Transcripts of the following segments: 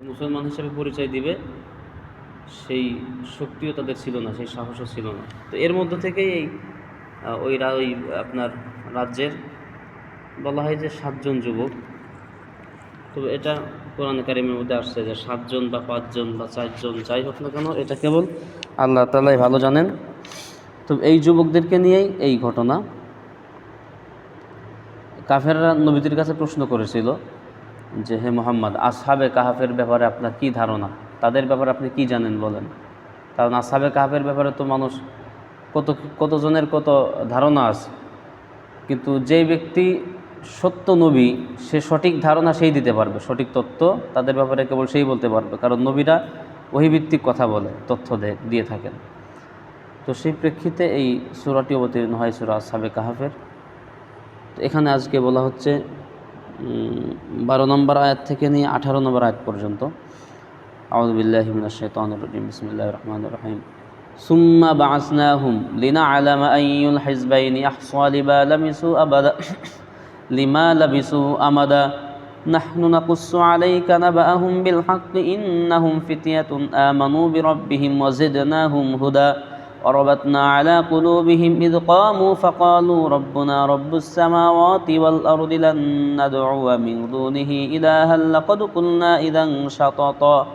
মুসলমান হিসেবে পরিচয় দিবে, সেই শক্তিও তাদের ছিল না, সেই সাহসও ছিল না। তো এর মধ্য থেকেই এই ওই ওই আপনার রাজ্যের বলা হয় যে সাতজন যুবক। তবে এটা কোরআন কারিমের মধ্যে আসছে যে সাতজন বা পাঁচজন বা চারজন যাই হোক না কেন, এটা কেবল আল্লাহ তালাই ভালো জানেন। তো এই যুবকদেরকে নিয়েই এই ঘটনা। কাফেররা নবীদের কাছে প্রশ্ন করেছিল যে, হে মোহাম্মদ, আসহাবে কাহাফের ব্যাপারে আপনার কি ধারণা? তাদের ব্যাপারে আপনি কি জানেন বলেন? কারণ আসহাবে কাহাফের ব্যাপারে তো মানুষ কত, কতজনের কত ধারণা আছে। কিন্তু যেই ব্যক্তি সত্য নবী, সে সঠিক ধারণা সেই দিতে পারবে। সঠিক তথ্য তাদের ব্যাপারে কেবল সেই বলতে পারবে। কারণ নবীরা ওহিভিত্তিক কথা বলে, তথ্য দিয়ে থাকেন। তো সেই প্রেক্ষিতে এই সুরাটি অবতীর্ণ হয় সুরা আসহাবে কাহাফের। তো এখানে আজকে বলা হচ্ছে বারো নম্বর আয়াত থেকে নিয়ে আঠারো নম্বর আয়াত পর্যন্ত আউযুবিল্লাহি মিনাশ শাইতানির রাজিম বিসমিল্লাহির রহমানির রহিম ثم بعثناهم لنعلم أي الحزبين أحصى لما لبثوا أبدا لما لبثوا أمدا نحن نقص عليك نبأهم بالحق إنهم فتية آمنوا بربهم وزدناهم هدى وربطنا على قلوبهم إذ قاموا فقالوا ربنا رب السماوات والأرض لن ندعو من دونه إلها لقد قلنا إذا شططا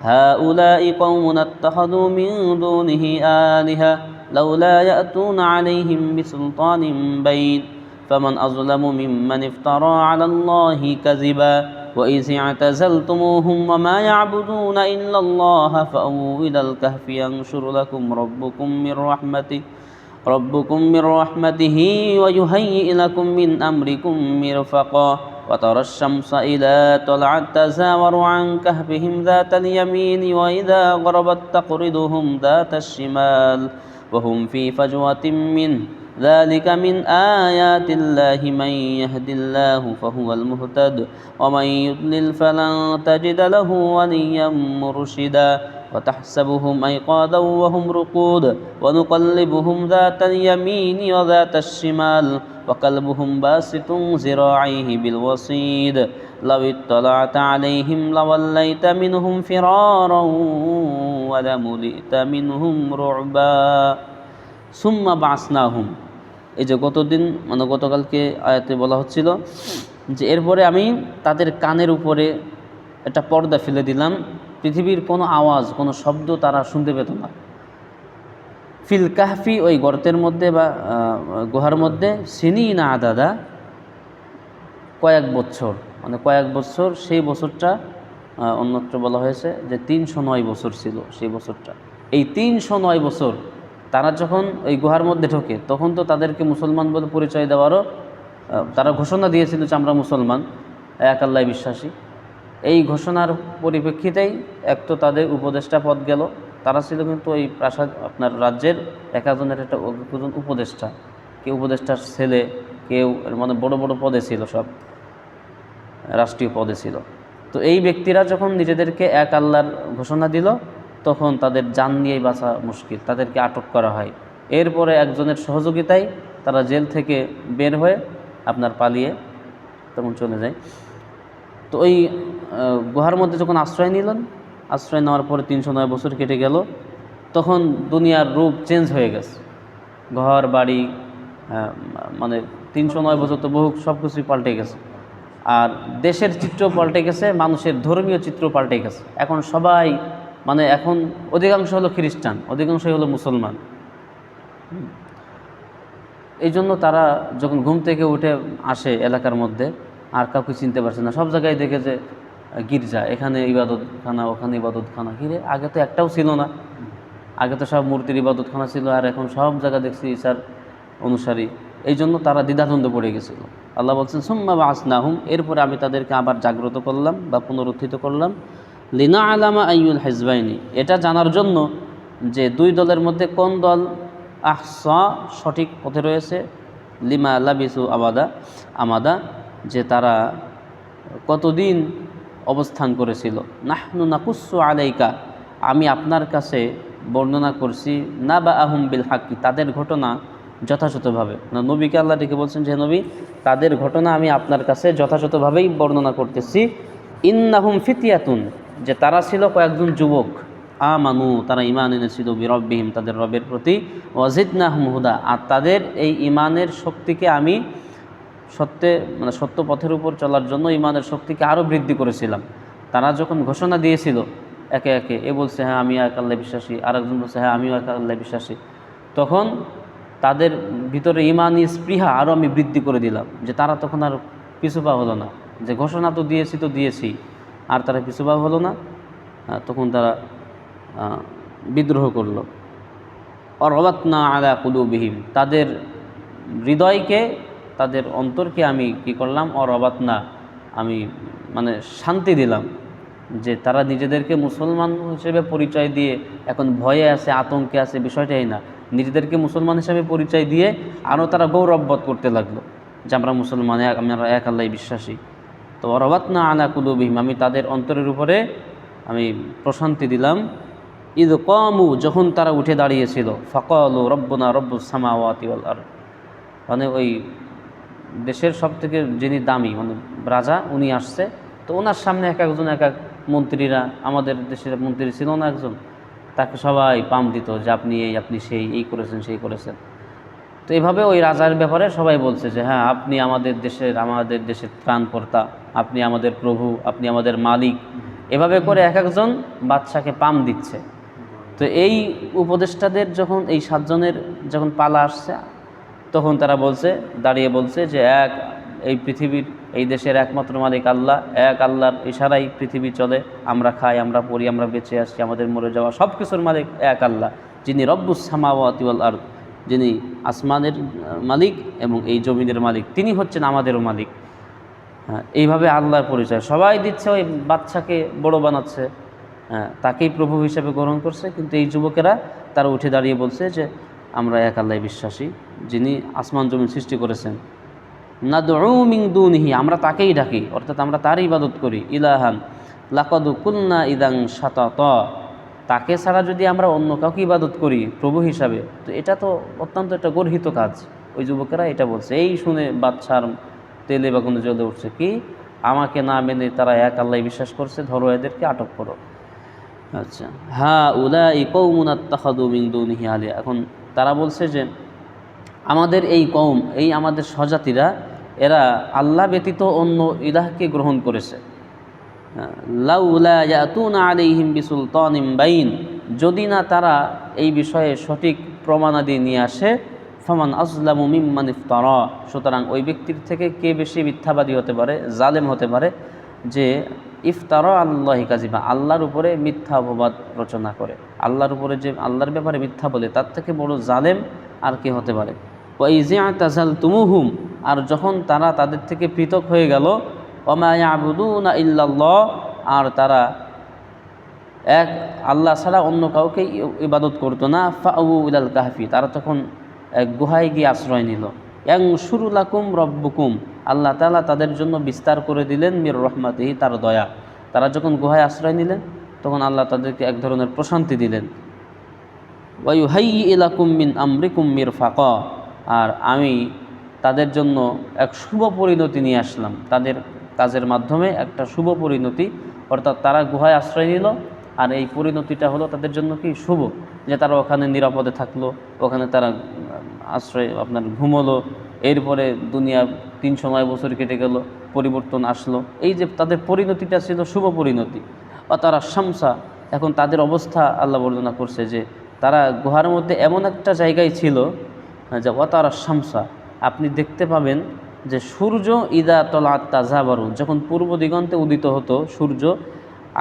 هؤلاء قوم اتخذوا من دونه آلهة لولا يأتون عليهم بسلطان بين فمن أظلم ممن افترى على الله كذبا وإذ اعتزلتموهم وما يعبدون إلا الله فأووا إلى الكهف ينشر لكم ربكم من رحمته ربكم من رحمته ويهيئ لكم من أمركم مرفقا وترى الشمس إذا طلعت تزاور عن كهفهم ذات اليمين وإذا غربت تقرضهم ذات الشمال وهم في فجوة منه. ذلك من آيات الله من يهد الله فهو المهتد ومن يضلل فلن تجد له وليا مرشدا. وتحسبهم أيقاظا وهم رقود ونقلبهم ذات اليمين وذات الشمال وقلبهم باسط ذراعيه بالوصيد. لو اطلعت عليهم لوليت منهم فرارا ولملئت منهم رعبا. ثم بعثناهم এই যে গতদিন মানে গতকালকে আয়াতে বলা হচ্ছিল যে এরপরে আমি তাদের কানের উপরে একটা পর্দা ফেলে দিলাম। পৃথিবীর কোনো আওয়াজ, কোনো শব্দ তারা শুনতে পেত না। ফিল কাহফি ওই গর্তের মধ্যে বা গুহার মধ্যে সিনি না আদাদা, কয়েক বছর মানে কয়েক বছর, সেই বছরটা অন্যত্র বলা হয়েছে যে তিনশো নয় বছর ছিল সেই বছরটা। এই তিনশো নয় বছর তারা যখন ওই গুহার মধ্যে ঢোকে, তখন তো তাদেরকে মুসলমান বলে পরিচয় দেওয়ারও তারা ঘোষণা দিয়েছিল যে আমরা মুসলমান, এক আল্লাহ বিশ্বাসী। এই ঘোষণার পরিপ্রেক্ষিতেই এক তো তাদের উপদেষ্টা পদ গেল। তারা ছিল কিন্তু ওই প্রাসাদ, আপনার রাজ্যের এক একজনের একটা উপদেষ্টা। কেউ উপদেষ্টার ছেলে, কেউ মানে বড় বড় পদে ছিল সব, রাষ্ট্রীয় পদে ছিল। তো এই ব্যক্তিরা যখন নিজেদেরকে এক আল্লাহর ঘোষণা দিল তখন তাদের যান নিয়েই বাঁচা মুশকিল, তাদেরকে আটক করা হয়। এরপরে একজনের সহযোগিতায় তারা জেল থেকে বের হয়ে আপনার পালিয়ে তখন চলে যায়। তো ওই গুহার মধ্যে যখন আশ্রয় নিলেন, আশ্রয় নেওয়ার পরে তিনশো নয় বছর কেটে গেল, তখন দুনিয়ার রূপ চেঞ্জ হয়ে গেছে। ঘর, বাড়ি মানে তিনশো নয় বছর তো বহু সব কিছুই পাল্টে গেছে। আর দেশের চিত্র পাল্টে গেছে, মানুষের ধর্মীয় চিত্র পাল্টে গেছে। এখন সবাই মানে এখন অধিকাংশ হলো খ্রিস্টান, অধিকাংশই হলো মুসলমান। এই জন্য তারা যখন ঘুম থেকে উঠে আসে এলাকার মধ্যে, আর কাউকে চিনতে পারছে না, সব জায়গায় দেখে যে, গির্জা, এখানে ইবাদতখানা, ওখানে ইবাদতখানা। কিরে, আগে তো একটাও ছিল না। আগে তো সব মূর্তির ইবাদতখানা ছিল, আর এখন সব জায়গা দেখছি ঈশার অনুসারী। এই জন্য তারা দ্বিধাদ্বন্দ্বে পড়ে গেছিল। আল্লাহ বলছেন, সুম্মা বা আসনাহুম এরপরে আমি তাদেরকে আবার জাগ্রত করলাম বা পুনরুত্থিত করলাম। লিনা আলামা আইউল হেজবাইনি। এটা জানার জন্য যে দুই দলের মধ্যে কোন দল আহসা সঠিক পথে রয়েছে? লিমা লাবিসু আবাদা আমাদা, যে তারা কতদিন অবস্থান করেছিল? নাহনু নাকুসু আলাইকা, আমি আপনার কাছে বর্ণনা করছি না বা আহম বিল হাক্কি, তাদের ঘটনা যথাযথভাবে। না, নবীকে আল্লাহ ডেকে বলছেন যে নবী, তাদের ঘটনা আমি আপনার কাছে যথাযথভাবেই বর্ণনা করতেছি। ইন্নাহুম ফিতিয়াতুন যে তারা ছিল কয়েকজন যুবক। আ মানু তারা ইমান এনেছিল বিরব্বিহিম, তাদের রবের প্রতি। অজিত ওয়াজিদনা হুদা, আর তাদের এই ইমানের শক্তিকে আমি সত্যে মানে সত্য পথের উপর চলার জন্য ইমানের শক্তিকে আরও বৃদ্ধি করেছিলাম। তারা যখন ঘোষণা দিয়েছিল একে একে, এ বলছে হ্যাঁ আমি এক আল্লাহ বিশ্বাসী। আরেকজন বলছে হ্যাঁ আমিও এক আল্লাহ বিশ্বাসী। তখন তাদের ভিতরে ইমানি স্পৃহা আরও আমি বৃদ্ধি করে দিলাম। যে তারা তখন আর পিছুপা হলো না। যে ঘোষণা তো দিয়েছি তো দিয়েছি। আর তারা পিছুপা হলো না। তখন তারা বিদ্রোহ করল। অরবাতনা আলা কুলুবিহিম, তাদের হৃদয়কে, তাদের অন্তরকে আমি কি করলাম? অরবাতনা আমি মানে শান্তি দিলাম যে তারা নিজেদেরকে মুসলমান হিসেবে পরিচয় দিয়ে এখন ভয়ে আছে, আতঙ্কে আছে, বিষয়টাই না। নিজেদেরকে মুসলমান হিসেবে পরিচয় দিয়ে আরও তারা গৌরববোধ করতে লাগল যে আমরা মুসলমান, আমরা এক আল্লাহ বিশ্বাসী। তো অরবাতনা আলা কুলুবিহিম, আমি তাদের অন্তরের উপরে আমি প্রশান্তি দিলাম। ঈদ কমু, যখন তারা উঠে দাঁড়িয়েছিল, ফকল রব্বনা রব্বু সামাওয়াতি ওয়াল আর মানে ওই দেশের সব থেকে যিনি দামি মানে রাজা, উনি আসছে। তো ওনার সামনে এক একজন, এক এক মন্ত্রীরা, আমাদের দেশের মন্ত্রী ছিল না একজন, তাকে সবাই পাম দিত যে আপনি এই, আপনি সেই, এই করেছেন, সেই করেছেন। তো এইভাবে ওই রাজার ব্যাপারে সবাই বলছে যে হ্যাঁ আপনি আমাদের দেশের আমাদের দেশের ত্রাণকর্তা। আপনি আমাদের প্রভু আপনি আমাদের মালিক। এভাবে করে এক একজন বাদশাকে পাম দিচ্ছে। তো এই উপদেষ্টাদের যখন এই সাতজনের যখন পালা আসছে তখন তারা বলছে দাঁড়িয়ে বলছে যে এক এই পৃথিবীর এই দেশের একমাত্র মালিক আল্লাহ। এক আল্লাহর ইশারাই পৃথিবী চলে। আমরা খাই আমরা পড়ি আমরা বেঁচে আসছি আমাদের মরে যাওয়া সব কিছুর মালিক এক আল্লাহ। যিনি রব্বুস সামাওয়াতিওয়াল আর যিনি আসমানের মালিক এবং এই জমিনের মালিক। তিনি হচ্ছেন আমাদেরও মালিক। এইভাবে আল্লাহর পরিচয়। সবাই দিচ্ছে ওই বাচ্চাকে বড় বানাচ্ছে। হ্যাঁ, তাকেই প্রভু হিসেবে গ্রহণ করছে কিন্তু এই যুবকেরা তারা উঠে দাঁড়িয়ে বলছে যে আমরা এক আল্লাহ বিশ্বাসী যিনি আসমান জমিন সৃষ্টি করেছেন। না মিং দুনিহি আমরা তাকেই ডাকি অর্থাৎ আমরা তার ইবাদত করি। ইলাহান লাকদু কুন্না ইদাং সাতাত তাকে ছাড়া যদি আমরা অন্য কাউকে ইবাদত করি প্রভু হিসাবে তো এটা তো অত্যন্ত একটা গর্হিত কাজ। ওই যুবকেরা এটা বলছে। এই শুনে বাচ্চার তেলে বাগুনে জ্বলে উঠছে কি? আমাকে না মেনে তারা এক আল্লাহ বিশ্বাস করছে, ধরো এদেরকে আটক করো। আচ্ছা। হ্যাঁ উলা ই কৌমুনাত্তাহাদু মিন দুনিহি আলিয়া। এখন তারা বলছে যে, আমাদের এই কৌম এই আমাদের স্বজাতিরা, এরা আল্লাহ ব্যতীত অন্য ইলাহকে গ্রহণ করেছে। লাউলা ইয়াতুনা বাইন। যদি না তারা এই বিষয়ে সঠিক প্রমাণাদি নিয়ে আসে ফমান আসলামু মিম্মান ইফতারা। সুতরাং ওই ব্যক্তির থেকে কে বেশি মিথ্যাবাদী হতে পারে, জালেম হতে পারে? যে ইফতার আল্লাহ কাজিবা আল্লাহর উপরে মিথ্যা অপবাদ রচনা করে। আল্লাহর উপরে যে, আল্লাহর ব্যাপারে মিথ্যা বলে, তার থেকে বড় জালেম আর কে হতে পারে? ওয়াইজিয়া তাজাল তুমুহুম আর যখন তারা তাদের থেকে পৃথক হয়ে গেল ওমায়া আবুদুনা ইল্লাল্লাহ, আর তারা এক, আল্লাহ ছাড়া অন্য কাউকে ইবাদত করতো না, ফাউ ইলাল কাহফি, তারা তখন গুহায় গিয়ে আশ্রয় নিল। ইয়াং সুরুলাকুম রব্বুকুম। আল্লাহ তালা তাদের জন্য বিস্তার করে দিলেন মির রহমাতিহি, তার দয়া। তারা যখন গুহায় আশ্রয় নিলেন, তখন আল্লাহ তাদেরকে এক ধরনের প্রশান্তি দিলেন। ওয়াইহাই ইলাকুম মিন আমরিকুম মির ফাক আর আমি তাদের জন্য এক শুভ পরিণতি নিয়ে আসলাম। তাদের কাজের মাধ্যমে একটা শুভ পরিণতি, অর্থাৎ তারা গুহায় আশ্রয় নিল। আর এই পরিণতিটা হলো তাদের জন্য কি? শুভ। যে তারা ওখানে নিরাপদে থাকল, ওখানে তারা আশ্রয়, আপনার ঘুমলো এরপরে দুনিয়া তিনশো নয় বছর কেটে গেল, পরিবর্তন আসলো। এই যে তাদের পরিণতিটা ছিল শুভ পরিণতি। বা তারা শামসা, এখন তাদের অবস্থা আল্লাহ বর্ণনা করছে যে, তারা গুহার মধ্যে এমন একটা জায়গায় ছিল যে ওয়াতারা শামসা, আপনি দেখতে পাবেন যে সূর্য ইদা তলা তাজাবারু যখন পূর্ব দিগন্তে উদিত হতো সূর্য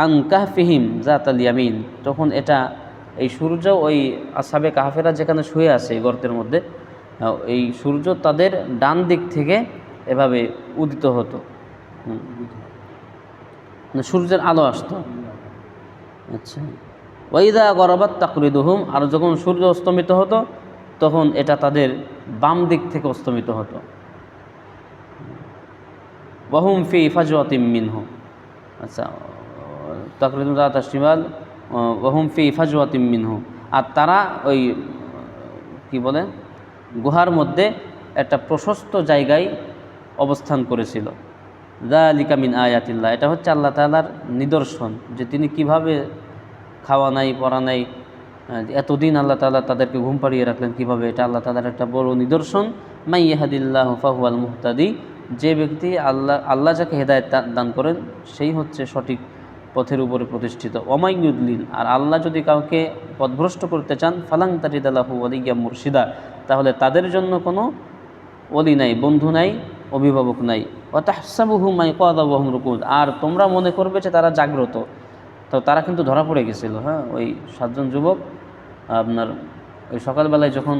আনকাহফিহিম জাতাল ইয়ামিন, তখন এটা এই সূর্য ওই আসাবে কাহাফেরা যেখানে শুয়ে আছে এই গর্তের মধ্যে এই সূর্য তাদের ডান দিক থেকে এভাবে উদিত হতো। মানে সূর্যের আলো আসতো। আচ্ছা। ওইদা গরবাত তাকরিদুহুম, আর যখন সূর্য অস্তমিত হতো, তখন এটা তাদের বাম দিক থেকে অস্তমিত হতো। ওয়াহুম ফি ফাজওয়াতিম মিনহু। আচ্ছা। তাকরিদুল রাত শিমাল। ওয়াহুম ফি ফাজওয়াতিম মিনহু। আর তারা ওই, কি বলে, গুহার মধ্যে একটা প্রশস্ত জায়গায় অবস্থান করেছিল। দা আলিকামিন আয়াতিল্লাহ। এটা হচ্ছে আল্লাহ তালার নিদর্শন যে তিনি কীভাবে খাওয়া নাই, পড়া নাই, এতদিন আল্লাহ তালা তাদেরকে ঘুম পাড়িয়ে রাখলেন কীভাবে, এটা আল্লাহ তালার একটা বড় নিদর্শন। মাই ইয়াহাদিল্লাহ ফাহুয়াল মুহতাদি। যে ব্যক্তি আল্লাহ আল্লাহ যাকে হেদায়ত দান করেন, সেই হচ্ছে সঠিক পথের উপরে প্রতিষ্ঠিত। অমাইয়ুদ্লিন আর আল্লাহ যদি কাউকে পথভ্রষ্ট করতে চান, ফালাং তারিদালাহু আলিয়া মুর্শিদা, তাহলে তাদের জন্য কোনো অলি নাই, বন্ধু নাই, অভিভাবক নাই। অতাহসাবুহু মাই কদাবহম রুকুদ আর তোমরা মনে করবে যে তারা জাগ্রত। তো তারা কিন্তু ধরা পড়ে গেছিল হ্যাঁ? ওই সাতজন যুবক, আপনার ওই সকালবেলায় যখন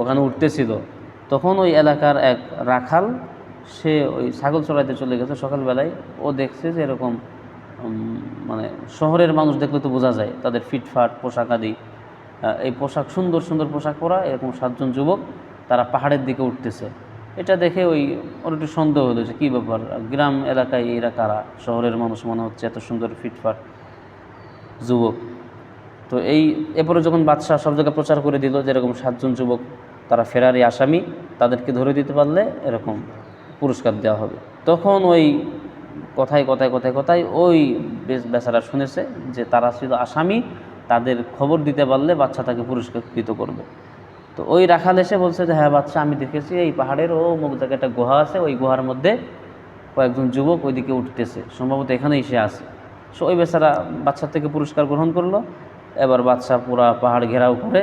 ওখানে উঠতেছিল, তখন ওই এলাকার এক রাখাল, সে ওই ছাগল চড়াইতে চলে গেছে সকালবেলায়। ও দেখছে যে এরকম মানে শহরের মানুষ দেখলে তো বোঝা যায়, তাদের ফিটফাট, পোশাক আদি। এই পোশাক, সুন্দর সুন্দর পোশাক পরা এরকম সাতজন যুবক, তারা পাহাড়ের দিকে উঠতেছে। এটা দেখে ওই, ওর একটু সন্দেহ হলো যে কী ব্যাপার, গ্রাম এলাকায় এরা কারা? শহরের মানুষ মনে হচ্ছে এত সুন্দর, ফিটফাট যুবক। তো এই এরপরে যখন বাদশাহ সব জায়গায় প্রচার করে দিল যে এরকম সাতজন যুবক, তারা ফেরারি আসামি, তাদেরকে ধরে দিতে পারলে এরকম পুরস্কার দেওয়া হবে। তখন ওই কথায় কথায় কথায় কথায় ওই বেচারা শুনেছে যে তারা ছিল আসামি, তাদের খবর দিতে পারলে বাচ্চা তাকে পুরস্কৃত করবে। তো ওই রাখাল এসে বলছে যে হ্যাঁ বাচ্চা, আমি দেখেছি এই পাহাড়ের, ও মুখ জায়গায় একটা গুহা আছে, ওই গুহার মধ্যে কয়েকজন যুবক ওইদিকে উঠতেছে। সম্ভবত এখানেই সে আছে। সো ওই বেচারা বাচ্চার থেকে পুরস্কার গ্রহণ করল। এবার বাচ্চা পুরা পাহাড় ঘেরাও করে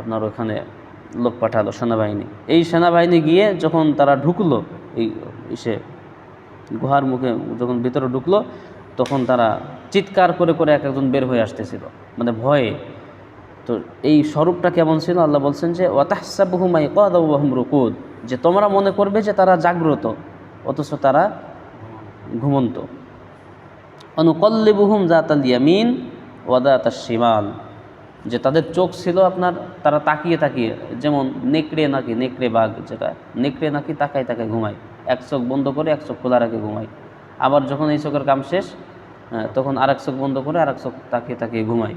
আপনার ওখানে লোক পাঠালো সেনাবাহিনী। এই সেনাবাহিনী গিয়ে যখন তারা ঢুকলো, এই ইসে গুহার মুখে যখন ভিতরে ঢুকলো, তখন তারা চিৎকার করে করে এক একজন বের হয়ে আসতেছিল। মানে ভয়ে। তো এই স্বরূপটা কেমন ছিল? আল্লাহ বলছেন যে ওয়াতাহসাবহুমাই কদাবহম রুকুদ। যে তোমরা মনে করবে যে তারা জাগ্রত, অথচ তারা ঘুমন্ত। অনুকল্লিবুহুম জাতাল ইয়ামিন ওয়াদাত শিমাল। যে তাদের চোখ ছিল আপনার, তারা তাকিয়ে তাকিয়ে, যেমন নেকড়ে নাকি নেকড়ে বাঘ যেটা, নেকড়ে নাকি তাকায় তাকায় ঘুমায়। এক চোখ বন্ধ করে এক চোখ খোলা রাখে ঘুমায় আবার যখন এই চোখের কাম শেষ তখন আরেক চোখ বন্ধ করে আরেক চোখ তাকিয়ে তাকিয়ে ঘুমাই।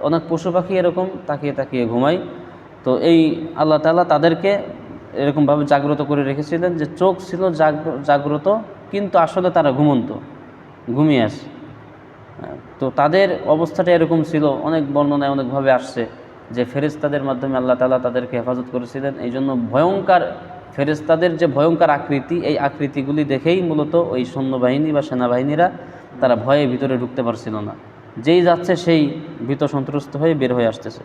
অনেক পশু পাখি এরকম তাকিয়ে তাকিয়ে ঘুমায় তো এই আল্লাহ তালা তাদেরকে এরকমভাবে জাগ্রত করে রেখেছিলেন যে চোখ ছিল জাগ্র- জাগ্রত, কিন্তু আসলে তারা ঘুমন্ত, ঘুমিয়ে আসে। তো তাদের অবস্থাটা এরকম ছিল, অনেক বর্ণনায় অনেকভাবে আসছে যে ফেরেস্তাদের মাধ্যমে আল্লাহ তালা তাদেরকে হেফাজত করেছিলেন। এই জন্য ভয়ঙ্কর ফেরেস্তাদের যে ভয়ঙ্কর আকৃতি, এই আকৃতিগুলি দেখেই মূলত ওই সৈন্যবাহিনী বা সেনাবাহিনীরা তারা ভয়ে ভিতরে ঢুকতে পারছিল না। যেই যাচ্ছে সেই ভীত সন্ত্রস্ত হয়ে বের হয়ে আসতেছে।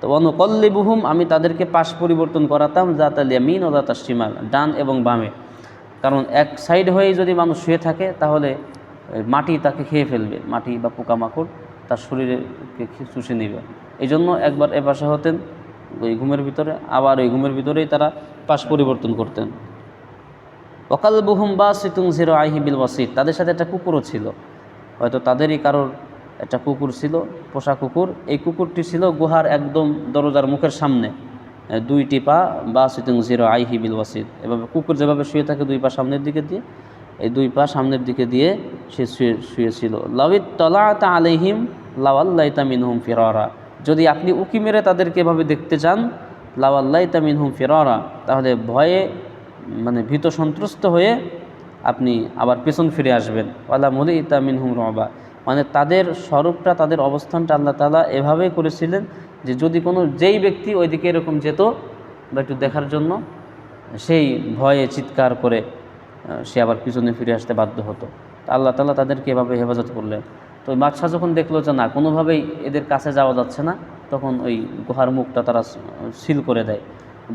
তো অনুকল্লিবুহুম আমি তাদেরকে পাশ পরিবর্তন করাতাম জাতালিয়া মিন ও জাতা শিমাল, ডান এবং বামে। কারণ এক সাইড হয়েই যদি মানুষ শুয়ে থাকে, তাহলে মাটি তাকে খেয়ে ফেলবে, মাটি বা পোকামাকড় তার শরীরে চুষে নেবে। এই জন্য একবার এ পাশে হতেন। ওই ঘুমের ভিতরে, আবার ওই ঘুমের ভিতরেই তারা পাশ পরিবর্তন করতেন। অকাল বহুম বা সিতুং জিরো আইহিবিল ওয়াসিদ তাদের সাথে একটা কুকুরও ছিল। হয়তো তাদেরই কারোর একটা কুকুর ছিল, পোষা কুকুর। এই কুকুরটি ছিল গুহার একদম দরজার মুখের সামনে। দুইটি পা বা সিতুং জিরো আইহি বিল ওয়াসিদ এভাবে কুকুর যেভাবে শুয়ে থাকে দুই পা সামনের দিকে দিয়ে, এই দুই পা সামনের দিকে দিয়ে সে শুয়ে, শুয়েছিল। লাউিত তলাতা আলাইহিম লাওয়াল্লাইতা মিনহুম ফিরারা। যদি আপনি উকি মেরে তাদেরকে এভাবে দেখতে চান, লাওয়াল্লাইতা মিনহুম ফিরারা, তাহলে ভয়ে মানে ভীত সন্ত্রস্ত হয়ে আপনি আবার পেছন ফিরে আসবেন। ওয়ালা মলি ইতা হুম রবা মানে তাদের স্বরূপটা, তাদের অবস্থানটা আল্লাহ তালা এভাবেই করেছিলেন যে যদি কোনো যেই ব্যক্তি ওইদিকে এরকম যেত বা একটু দেখার জন্য, সেই ভয়ে চিৎকার করে সে আবার পিছনে ফিরে আসতে বাধ্য হতো। আল্লাহ তালা তাদেরকে এভাবে হেফাজত করলেন। তো ওই বাদশাহ যখন দেখল যে না, কোনোভাবেই এদের কাছে যাওয়া যাচ্ছে না, তখন ওই গুহার মুখটা তারা সিল করে দেয়।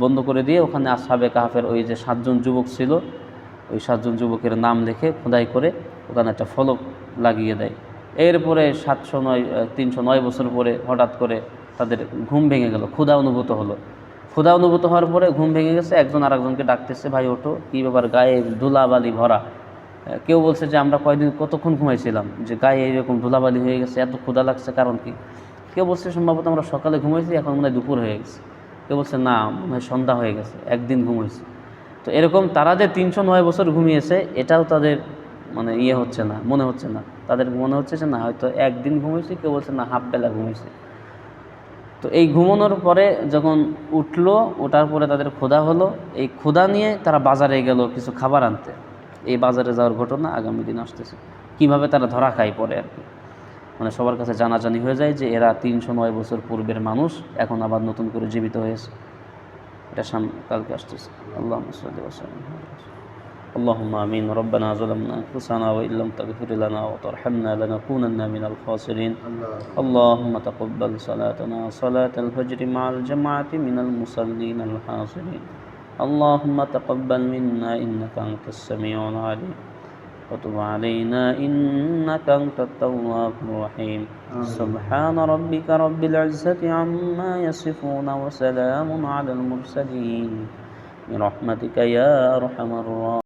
বন্ধ করে দিয়ে ওখানে আসহাবে কাহাফের ওই যে সাতজন যুবক ছিল, ওই সাতজন যুবকের নাম লিখে খোদাই করে ওখানে একটা ফলক লাগিয়ে দেয়। এরপরে সাতশো নয় তিনশো নয় বছর পরে হঠাৎ করে তাদের ঘুম ভেঙে গেল, ক্ষুধা অনুভূত হলো। ক্ষুধা অনুভূত হওয়ার পরে ঘুম ভেঙে গেছে, একজন আরেকজনকে ডাকতেছে, ভাই, ওঠো। কী ব্যাপার, গায়ে ধুলাবালি ভরা। কেউ বলছে যে আমরা কয়দিন কতক্ষণ ঘুমাইছিলাম? যে গায়ে এইরকম ধুলাবালি হয়ে গেছে, এত ক্ষুধা লাগছে, কারণ কি? কেউ বলছে সম্ভবত আমরা সকালে ঘুমাইছি, এখন মনে হয় দুপুর হয়ে গেছে। কেউ বলছে না, মনে হয় সন্ধ্যা হয়ে গেছে, একদিন ঘুমাইছি। তো এরকম তারা যে তিনশো নয় বছর ঘুমিয়েছে, এটাও তাদের মানে ইয়ে হচ্ছে না, মনে হচ্ছে না। তাদের মনে হচ্ছে যে না, হয়তো একদিন ঘুমিয়েছি কেউ বলছে না হাফ বেলা ঘুমিয়েছে তো এই ঘুমানোর পরে যখন উঠল, ওঠার পরে তাদের ক্ষুধা হলো। এই ক্ষুধা নিয়ে তারা বাজারে গেল কিছু খাবার আনতে। এই বাজারে যাওয়ার ঘটনা আগামী দিন আসতেছে কিভাবে তারা ধরা খায় পরে আর কি মানে সবার কাছে জানাজানি হয়ে যায় যে এরা তিনশো নয় বছর পূর্বের মানুষ এখন আবার নতুন করে জীবিত হয়েছে এটা সামনে কালকে আসতেছে আল্লাহ اللهم آمين ربنا ظلمنا أنفسنا وإن لم تغفر لنا وترحمنا لنكونن من الخاسرين اللهم تقبل صلاتنا صلاة الفجر مع الجماعة من المصلين الحاضرين اللهم تقبل منا إنك أنت السميع العليم. وتب علينا إنك أنت التواب الرحيم. سبحان ربك رب العزة عما يصفون وسلام على المرسلين. برحمتك يا أرحم الراحمين.